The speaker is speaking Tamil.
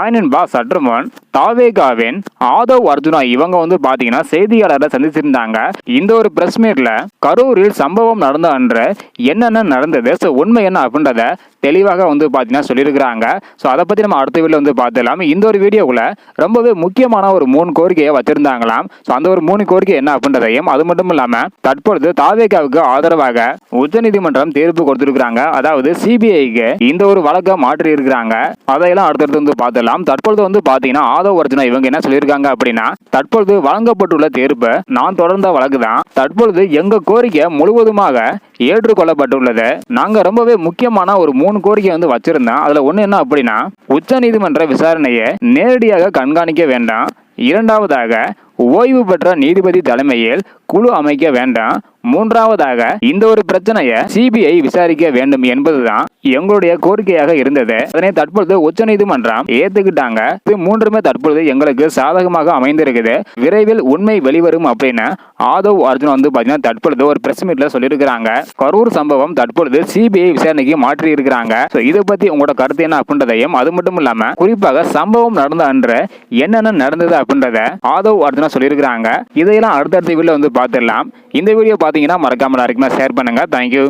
ஹானின் சற்றுமன் தாவேகாவின் ஆதவ் அர்ஜுனா இவங்க வந்து பாத்தீங்கன்னா செய்தியாளரை சந்திச்சிருந்தாங்க. இந்த ஒரு பிரஸ் மீட்ல கரூரில் சம்பவம் நடந்த அன்று என்னென்ன நடந்தது? ஸோ உண்மை என்ன அப்படின்றத தெளிவாக வந்து பார்த்தீங்கன்னா சொல்லியிருக்கிறாங்க. ஸோ அதை பற்றி நம்ம அடுத்த வீடியோ வந்து பார்த்துடலாம். இந்த ஒரு வீடியோவில் ரொம்பவே முக்கியமான ஒரு மூணு கோரிக்கையை வச்சிருந்தாங்களாம். ஸோ அந்த ஒரு மூணு கோரிக்கை என்ன அப்படின்றதையும் அது மட்டும் இல்லாமல் தற்பொழுது தாவேகாவுக்கு ஆதரவாக உச்சநீதிமன்றம் தீர்ப்பு கொடுத்துருக்குறாங்க. அதாவது சிபிஐக்கு இந்த ஒரு வழக்கை மாற்றி இருக்கிறாங்க அதையெல்லாம் அடுத்தடுத்து வந்து பார்த்துடலாம். தற்பொழுது வந்து பார்த்தீங்கன்னா ஆதவ் அர்ஜுனா இவங்க என்ன சொல்லியிருக்காங்க அப்படின்னா தற்பொழுது வழங்கப்பட்டுள்ள தீர்ப்பு நான் தொடர்ந்த வழக்கு தான் தற்பொழுது எங்க கோரிக்கை முழுவதுமாக ஏற்றுக்கொள்ளப்பட்டுள்ளது நாங்க ரொம்பவே முக்கியமான ஒரு மூணு கோரிக்கை வந்து வச்சிருந்தோம். அதுல ஒண்ணு என்ன அப்படின்னா உச்சநீதிமன்ற விசாரணையை நேரடியாக கண்காணிக்க வேண்டாம். இரண்டாவதாக ஓய்வு பெற்ற நீதிபதி தலைமையில் குழு அமைக்க வேண்டாம். மூன்றாவதாக இந்த ஒரு பிரச்சனையை சிபிஐ விசாரிக்க வேண்டும் என்பதுதான் எங்களுடைய கோரிக்கையாக இருந்தது. அதனை தற்பொழுது உச்சநீதிமன்றம் ஏத்துக்கிட்டாங்க. இது மூன்றுமே தற்பொழுது எங்களுக்கு சாதகமாக அமைந்திருக்குது. விரைவில் உண்மை வெளிவரும் அப்படின்னு ஆதவ் அர்ஜுன் வந்து பாத்தீங்கன்னா தற்பொழுது ஒரு பிரஸ் மீட்ல சொல்லியிருக்கிறாங்க. கரூர் சம்பவம் தற்பொழுது சிபிஐ விசாரணைக்கு மாற்றி இருக்கிறாங்க ஸோ இதை பத்தி உங்களோட கருத்து என்ன அப்படின்றதையும் அது மட்டும் இல்லாம குறிப்பாக சம்பவம் நடந்த அன்று என்னென்ன நடந்தது அப்படின்றத ஆதவ் அர்ஜுனா சொல்லியிருக்கிறாங்க. இதையெல்லாம் அடுத்தடுத்த வீடியோ வந்து பார்த்துடலாம். இந்த வீடியோ பார்த்தீங்கன்னா மறக்காம எல்லாருக்குமே ஷேர் பண்ணுங்க. தேங்க்யூ